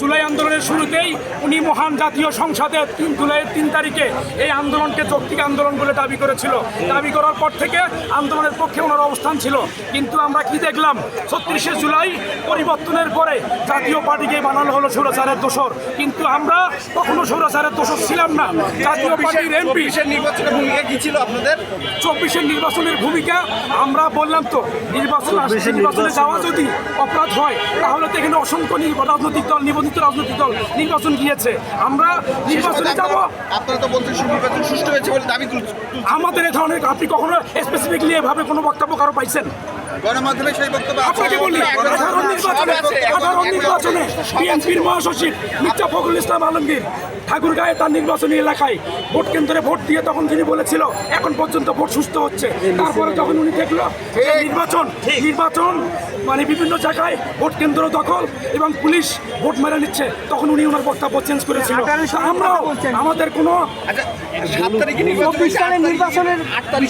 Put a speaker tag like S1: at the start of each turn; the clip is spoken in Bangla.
S1: জুলাই আন্দোলনের শুরুতেই উনি মহান জাতীয় সংসদে তিন জুলাইয়ের তিন তারিখে এই আন্দোলনকে যৌক্তিক আন্দোলন বলে দাবি করেছিল। দাবি করার পর থেকে আন্দোলনের পক্ষে ওনার অবস্থান ছিল। কিন্তু আমরা কি দেখলাম? ছত্রিশে জুলাই পরিবর্তনের পরে জাতীয় পার্টিকে বানানো হলো সৌরাচারের দোষর। কিন্তু আমরা কখনো সৌরাচারের দোষর ছিলাম না। জাতীয় পার্টির এমপি
S2: নির্বাচনের ভূমিকা কি ছিল আপনাদের?
S1: চব্বিশের নির্বাচনের ভূমিকা আমরা বললাম তো নির্বাচন নির্বাচনে যাওয়া যদি অপরাধ হয় তাহলে তো এখানে অসংখ্য রাজনৈতিক দল নিবন্ধিত রাজনৈতিক দল নির্বাচন গিয়েছে। আমরা নির্বাচনে যাব।
S2: আপনারা তো বলছেন নির্বাচন সুষ্ঠু হয়েছে বলে দাবি তুলছেন।
S1: আমাদের এ ধরনের আপনি কখনো স্পেসিফিকলি এভাবে কোনো বক্তব্য কারও পাইছেন?
S2: গণমাধ্যমে সেই বক্তব্য
S1: আপনাকে বলি নির্বাচনে বিএনপির মহাসচিব মির্জা ফখরুল ইসলাম আলমগীর ঠাকুরগাঁয়ে তার নির্বাচনী এলাকায় ভোট কেন্দ্রে ভোট দিয়ে তখন তিনি বলেছিল এখন পর্যন্ত ভোট সুস্থ হচ্ছে। তারপরে যখন উনি দেখল নির্বাচন নির্বাচন মানে বিভিন্ন জায়গায় ভোট কেন্দ্র দখল এবং পুলিশ ভোট মেরে নিচ্ছে তখন উনি ওনার বক্তব্য চেঞ্জ করেছিল। তা আমরাও আমাদের কোনো
S2: আচ্ছা সাত তারিখে নির্বাচন আট তারিখে- আট তারিখে